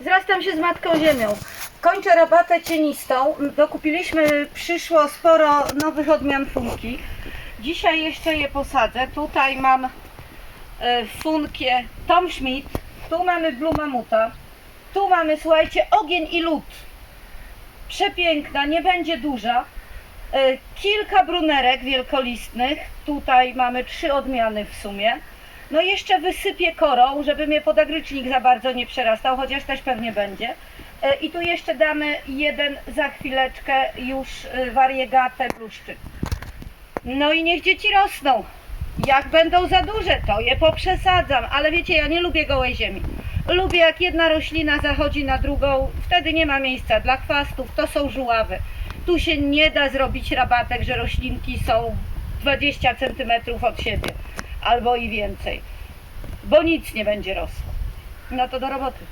Zrastam się z Matką Ziemią. Kończę rabatę cienistą. Dokupiliśmy, przyszło sporo nowych odmian funki. Dzisiaj jeszcze je posadzę. Tutaj mam e, funkię Tom Schmidt. Tu mamy Blue Mamuta. Tu mamy, słuchajcie, ogień i lód. Przepiękna, nie będzie duża. E, Kilka brunerek wielkolistnych. Tutaj mamy trzy odmiany w sumie. No jeszcze wysypię korą, żeby mnie podagrycznik za bardzo nie przerastał, chociaż też pewnie będzie. E, I tu jeszcze damy jeden za chwileczkę już e, wariegatę bluszczyk. No i niech dzieci rosną. Jak będą za duże, to je poprzesadzam, ale wiecie, ja nie lubię gołej ziemi. Lubię jak jedna roślina zachodzi na drugą, wtedy nie ma miejsca dla chwastów, to są żuławy. Tu się nie da zrobić rabatek, że roślinki są 20 cm od siebie, albo i więcej, bo nic nie będzie rosło. No to do roboty.